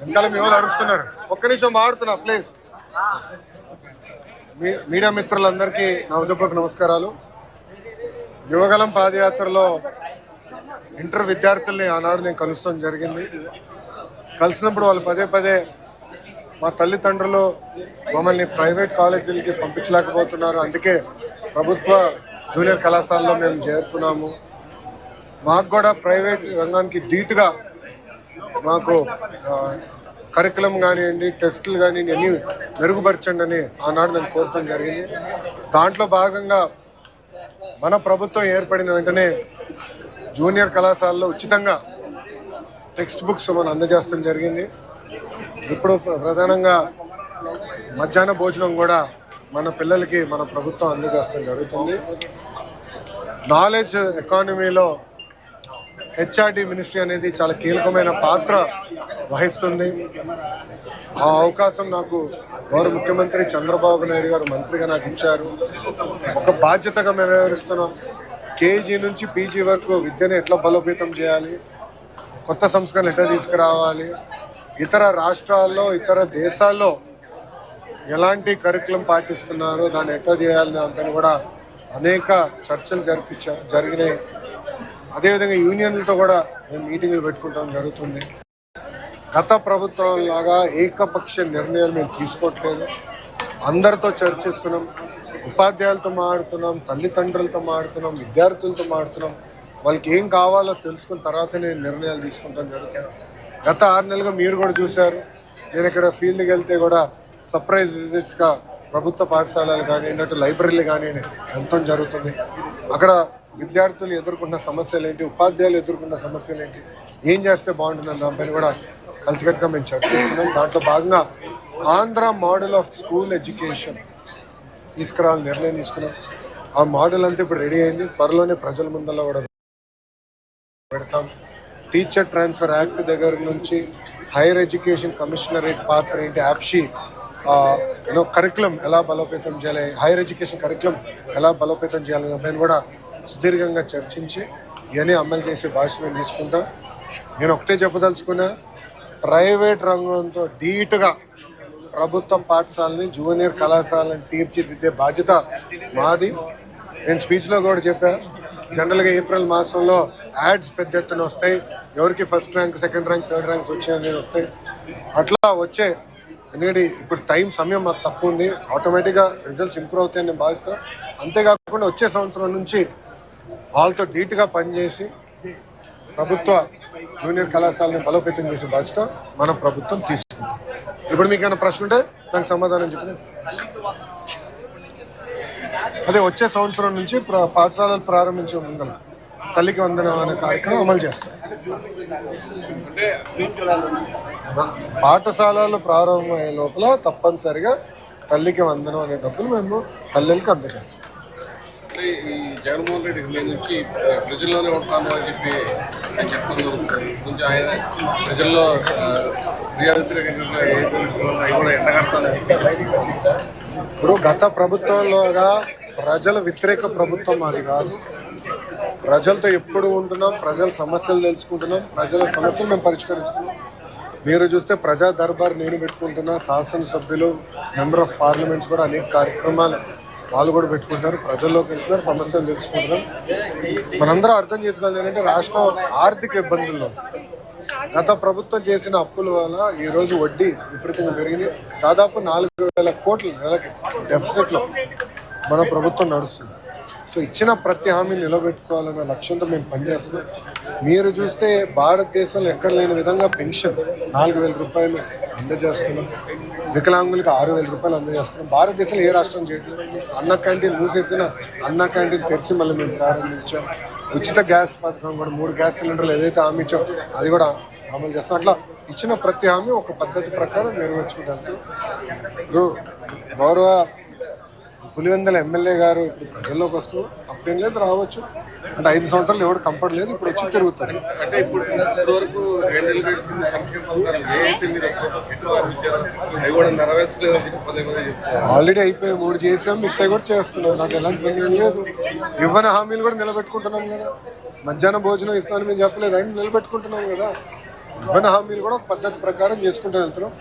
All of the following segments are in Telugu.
వెనకాల మీ వాళ్ళు అరుస్తున్నారు. ఒక్క నిమిషం మాడుతున్నా ప్లీజ్ మీడియా మిత్రులందరికీ నా ఉదయపూర్వక నమస్కారాలు. యువగలం పాదయాత్రలో ఇంటర్ విద్యార్థుల్ని ఆనాడు నేను కలుస్తాం జరిగింది. కలిసినప్పుడు వాళ్ళు పదే పదే మా తల్లిదండ్రులు మమ్మల్ని ప్రైవేట్ కాలేజీలకి పంపించలేకపోతున్నారు. అందుకే ప్రభుత్వ జూనియర్ కళాశాలలో మేము చేరుతున్నాము. మాకు కూడా ప్రైవేట్ రంగానికి ధీటుగా మాకు కరికులం కానివ్వండి టెస్టులు కానీ అన్ని మెరుగుపరచండి అని ఆనాడు నేను కోరటం జరిగింది. దాంట్లో భాగంగా మన ప్రభుత్వం ఏర్పడిన వెంటనే జూనియర్ కళాశాలలో ఉచితంగా టెక్స్ట్ బుక్స్ మనం అందజేస్తాం జరిగింది. ఇప్పుడు ప్రధానంగా మధ్యాహ్న భోజనం కూడా మన పిల్లలకి మన ప్రభుత్వం అందజేస్తాం జరుగుతుంది. నాలెడ్జ్ ఎకానమీలో హెచ్ఆర్డి మినిస్ట్రీ అనేది చాలా కీలకమైన పాత్ర వహిస్తుంది. ఆ అవకాశం నాకు గౌరవ ముఖ్యమంత్రి చంద్రబాబు నాయుడు గారు మంత్రిగా నాకు ఇచ్చారు. ఒక బాధ్యతగా మేము వ్యవహరిస్తున్నాం. కేజీ నుంచి పీజీ వరకు విద్యను ఎట్లా బలోపేతం చేయాలి? కొత్త సంస్కరణ ఎట్లా తీసుకురావాలి? ఇతర రాష్ట్రాల్లో ఇతర దేశాల్లో ఎలాంటి కరికులం పాటిస్తున్నారో దాన్ని ఎట్లా చేయాలి దాంతో కూడా అనేక చర్చలు జరిపించా జరిగినాయి. అదేవిధంగా యూనియన్లతో కూడా మేము మీటింగ్లు పెట్టుకుంటాం జరుగుతుంది. గత ప్రభుత్వం లాగా ఏకపక్ష నిర్ణయాలు మేము తీసుకోవట్లేదు. అందరితో చర్చిస్తున్నాం ఉపాధ్యాయులతో మాడుతున్నాం తల్లిదండ్రులతో మాడుతున్నాం విద్యార్థులతో మాడుతున్నాం వాళ్ళకి ఏం కావాలో తెలుసుకున్న తర్వాతనే నిర్ణయాలు తీసుకుంటాం జరుగుతుంది. గత ఆరు నెలలుగా మీరు కూడా చూశారు. నేను ఇక్కడ ఫీల్డ్కి వెళ్తే కూడా సర్ప్రైజ్ విజిట్స్గా ప్రభుత్వ పాఠశాలలు కానివ్వండి అటు లైబ్రరీలు కానివ్వండి వెళ్తాం జరుగుతుంది. అక్కడ విద్యార్థులు ఎదుర్కొన్న సమస్యలు ఏంటి ఉపాధ్యాయులు ఎదుర్కొన్న సమస్యలు ఏంటి ఏం చేస్తే బాగుంటుందని దానిపైన కూడా కలిసికట్టుగా మేము చర్చిస్తున్నాం దాంట్లో భాగంగా Andhra model of school education తీసుకురావాలని నిర్ణయం తీసుకున్నాం. ఆ మోడల్ అంతా ఇప్పుడు రెడీ అయింది. త్వరలోనే ప్రజల ముందర కూడా పెడతాం. టీచర్ ట్రాన్స్ఫర్ యాక్ట్ దగ్గర నుంచి హైయర్ ఎడ్యుకేషన్ కమిషనరేట్ పాత్ర ఏంటి యాప్షీ యూనో కరికులం ఎలా బలోపేతం చేయాలి హైయర్ ఎడ్యుకేషన్ కరికులం ఎలా బలోపేతం చేయాలనే దానిపైన కూడా సుదీర్ఘంగా చర్చించి ఇవన్నీ అమలు చేసే భాష మేము తీసుకుంటాం. నేను ఒకటే చెప్పదలుచుకున్నా ప్రైవేట్ రంగంతో ధీటుగా ప్రభుత్వ పాఠశాలని జూనియర్ కళాశాలని తీర్చిదిద్దే బాధ్యత మాది. నేను స్పీచ్లో కూడా చెప్పా జనరల్గా ఏప్రిల్ మాసంలో యాడ్స్ పెద్ద ఎత్తున వస్తాయి. ఎవరికి first rank second rank third ranks వచ్చాయని వస్తాయి. అట్లా వచ్చే ఎందుకంటే ఇప్పుడు టైం సమయం మాకు తక్కువ ఉంది. ఆటోమేటిక్గా రిజల్ట్స్ ఇంప్రూవ్ అవుతాయని నేను భావిస్తాను అంతేకాకుండా వచ్చే సంవత్సరం నుంచి వాళ్ళతో ధీటుగా పనిచేసి ప్రభుత్వ జూనియర్ కళాశాలని బలోపేతం చేసే బాధ్యత మన ప్రభుత్వం తీసుకుంది. ఇప్పుడు మీకు ఏమైనా ప్రశ్న ఉంటే దానికి సమాధానం చెప్పిన అదే వచ్చే సంవత్సరం నుంచి పాఠశాలలు ప్రారంభించే ముందర తల్లికి వందనం అనే కార్యక్రమం అమలు చేస్తాం. పాఠశాలలు ప్రారంభమయ్యే లోపల తప్పనిసరిగా తల్లికి వందనం అనే డబ్బులు మేము తల్లికి అందజేస్తాం. అంటే ఈ జగన్మోహన్ రెడ్డి నుంచి ప్రజల్లోనే ఉంటాను అని చెప్పి ఆయన చెప్తున్నారు కొంచెం ఆయన ప్రజల్లో ఇప్పుడు గత ప్రభుత్వంలోగా ప్రజల వ్యతిరేక ప్రభుత్వం మాది కాదు. ప్రజలతో ఎప్పుడు ఉంటున్నాం ప్రజల సమస్యలు తెలుసుకుంటున్నాం ప్రజల సమస్యలు మేము పరిష్కరిస్తున్నాం. మీరు చూస్తే ప్రజా దర్బార్ నేను పెట్టుకుంటున్నా శాసనసభ్యులు మెంబర్ ఆఫ్ పార్లమెంట్స్ కూడా అనేక కార్యక్రమాలు వాళ్ళు కూడా పెట్టుకుంటారు ప్రజల్లోకి వెళ్తున్నారు సమస్యలు తెచ్చుకుంటున్నారు మనందరం అర్థం చేసుకోవాలి ఏంటంటే రాష్ట్రం ఆర్థిక ఇబ్బందుల్లో గత ప్రభుత్వం చేసిన అప్పుల వల్ల ఈరోజు వడ్డీ విపరీతంగా పెరిగింది. దాదాపు నాలుగు వేల కోట్ల నెలకి డెఫిసిట్లో మన ప్రభుత్వం నడుస్తుంది. సో ఇచ్చిన ప్రతి హామీని నిలబెట్టుకోవాలన్న లక్ష్యంతో మేము పనిచేస్తున్నాం. మీరు చూస్తే భారతదేశంలో ఎక్కడ లేని విధంగా పెన్షన్ నాలుగు వేల రూపాయలు అందజేస్తున్నాం. వికలాంగులకు ఆరు వేల రూపాయలు అందజేస్తున్నాం. భారతదేశంలో ఏ రాష్ట్రం చేయట్లేదు. అన్న క్యాంటీన్ మూసేసిన అన్న క్యాంటీన్ తెరిచి మళ్ళీ మేము ప్రారంభించాం. ఉచిత గ్యాస్ పథకం కూడా మూడు గ్యాస్ సిలిండర్లు ఏదైతే హామీ ఇచ్చో అది కూడా అమలు చేస్తాం. అట్లా ఇచ్చిన ప్రతి హామీ ఒక పద్ధతి ప్రకారం నెరవేర్చుకుంటూ గౌరవ పులివెందల ఎమ్మెల్యే గారు ఇప్పుడు ప్రజల్లోకి వస్తూ తప్పేం లేదు రావచ్చు. అంటే ఐదు సంవత్సరాలు ఎవరు కంపట్ లేదు ఇప్పుడు వచ్చి తిరుగుతారు. ఆల్రెడీ అయిపోయి మూడు చేసాం మిగతా కూడా చేస్తున్నాం. నాకు ఎలాంటి సందేహం లేదు. ఇవ్వని హామీలు కూడా నిలబెట్టుకుంటున్నాం కదా. మధ్యాహ్నం భోజనం ఇస్తామని మేము చెప్పలేదు అయినా నిలబెట్టుకుంటున్నాం కదా. ఇవ్వని హామీలు కూడా పద్ధతి ప్రకారం చేసుకుంటూ వెళ్తున్నాం.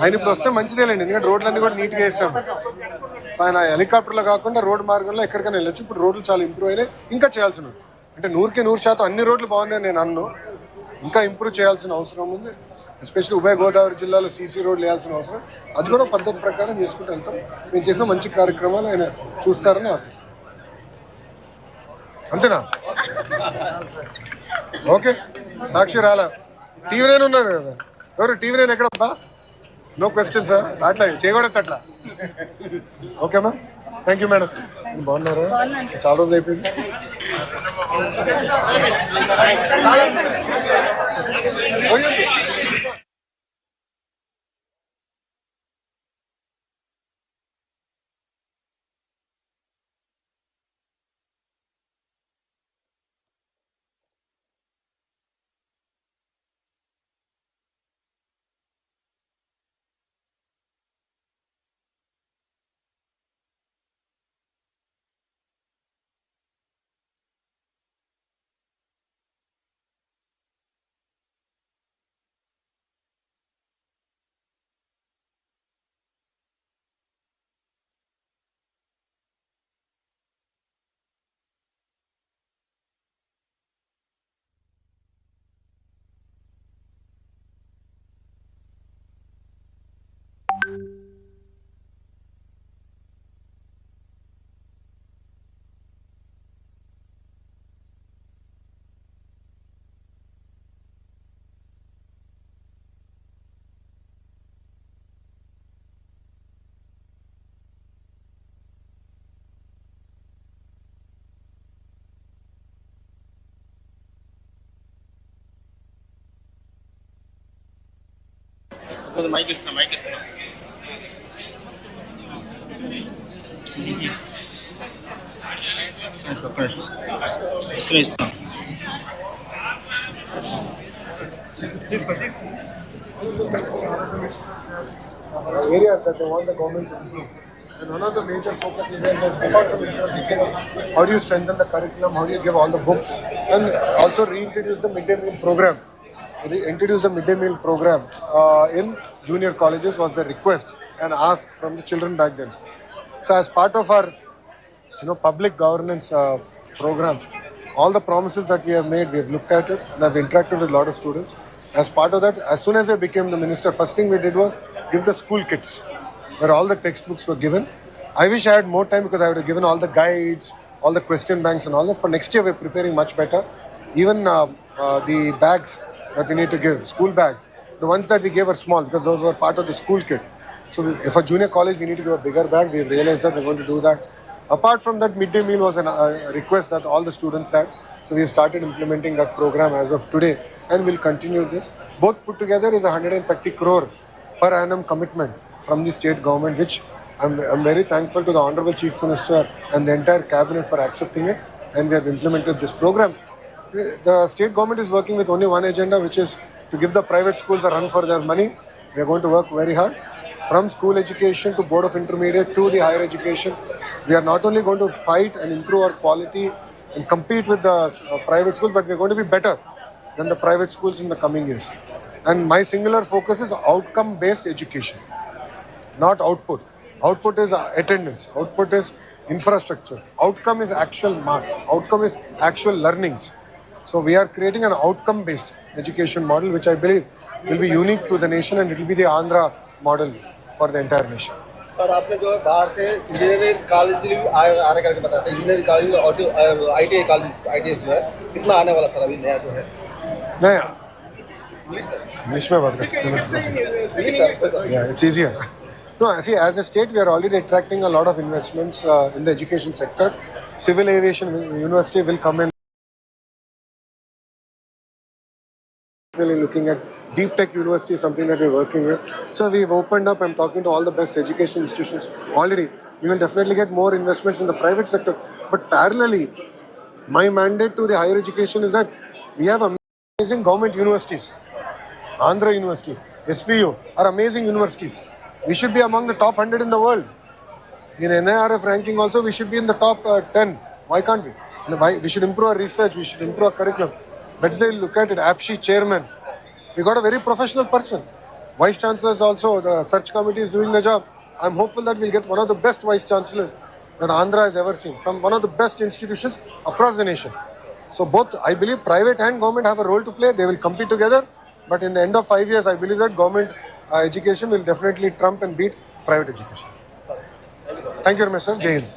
ఆయన ఇప్పుడు వస్తే మంచిదేలేండి ఎందుకంటే రోడ్లన్నీ కూడా నీట్గా వేసాం. సో ఆయన హెలికాప్టర్లో కాకుండా రోడ్డు మార్గంలో ఎక్కడికైనా వెళ్ళొచ్చు. ఇప్పుడు రోడ్లు చాలా ఇంప్రూవ్ అయినాయి. ఇంకా చేయాల్సిన అంటే నూరుకి నూరు శాతం అన్ని రోడ్లు బాగున్నాయి నేను అన్ను. ఇంకా ఇంప్రూవ్ చేయాల్సిన అవసరం ఉంది. ఎస్పెషల్లీ ఉభయ గోదావరి జిల్లాలో సీసీ రోడ్లు వేయాల్సిన అవసరం. అది కూడా పద్ధతి ప్రకారం చేసుకుంటూ వెళ్తాం. మేము చేసిన మంచి కార్యక్రమాలు ఆయన చూస్తారని ఆశిస్తాం అంతేనా? ఓకే. సాక్షి రాలా. టీవీ నేను ఉన్నాడు కదా. ఎవరు? టీవీ నేను ఎక్కడబ్బా నో క్వశ్చన్ సార్ అట్లా చేయకూడదు అట్లా. ఓకేమా థ్యాంక్ యూ మేడం బాగున్నారా చాలా రోజులు అయిపోయింది కొంచెం మైక్ ఇస్తున్నా మైక్ ఇస్తున్నా ఒక్క నిమిషం. ఇస్తున్నా ఇస్తున్నా areas that they want the government to improve. And one of the major focus areas is apart from infrastructure, how do you strengthen the curriculum, how do you give all the books, and also reintroduce the midday meal program. Reintroduce the midday meal program uh, in junior colleges was the request and ask from the children back then. So as part of our you know public governance uh, program all the promises that we have made we have looked at it and i've interacted with a lot of students. As part of that as soon as i became the minister first thing we did was give the school kits where all the textbooks were given. I wish i had more time because i would have given all the guides all the question banks and all that. For next year we're preparing much better. Even uh, uh, the bags that we need to give school bags the ones that we gave are small because those were part of the school kit so if a junior college we need to give a bigger bag we've realized that we're going to do that Apart from that, midday meal was an, a request that all the students had. So we've started implementing that program as of today and we'll continue this. Both put together is a 130 crore per annum commitment from the state government, which I'm, I'm very thankful to the Honorable Chief Minister and the entire cabinet for accepting it. And we have implemented this program. The state government is working with only one agenda, which is to give the private schools a run for their money. We are going to work very hard. From school education to board of intermediate to the higher education we are not only going to fight and improve our quality and compete with the uh, private schools but we are going to be better than the private schools in the coming years. And my singular focus is outcome based education not output. Output is uh, attendance. Output is infrastructure. Outcome is actual marks. Outcome is actual learnings so we are creating an outcome based education model which i believe will be unique to the nation and it will be the andhra model for the entire nation sir आपने जो है बाहर से इंजीनियरिंग कॉलेज भी आ- आने करके बताते हैं इंजीनियरिंग कॉलेज और I T I college I T S जो है कितना आने वाला सर अभी नया जो है नहीं इंग्लिश सर इंग्लिश में बात कर सकते हैं English sir Yeah, it's easier. No, see, as a state, we are already attracting a lot of investments uh, in the education sector. Civil aviation university will come in. Really looking at deep tech universities, something that we're working with. So we've opened up. I'm talking to all the best education institutions already. We will definitely get more investments in the private sector. But parallelly, my mandate to the higher education is that we have amazing government universities. Andhra University, SVU are amazing universities. We should be among the top 100 in the world. In NIRF ranking also, we should be in the top uh, 10. Why can't we? Why? We should improve our research, we should improve our curriculum. Let's look at it, APSHI chairman, We got a very professional person. Vice chancellors also, the search committee is doing the job. I'm hopeful that we'll get one of the best vice chancellors that Andhra has ever seen from one of the best institutions across the nation. So both, I believe, private and government have a role to play. They will compete together. But in the end of five years, I believe that government uh, education will definitely trump and beat private education. Thank you very much, sir. Jai Hind.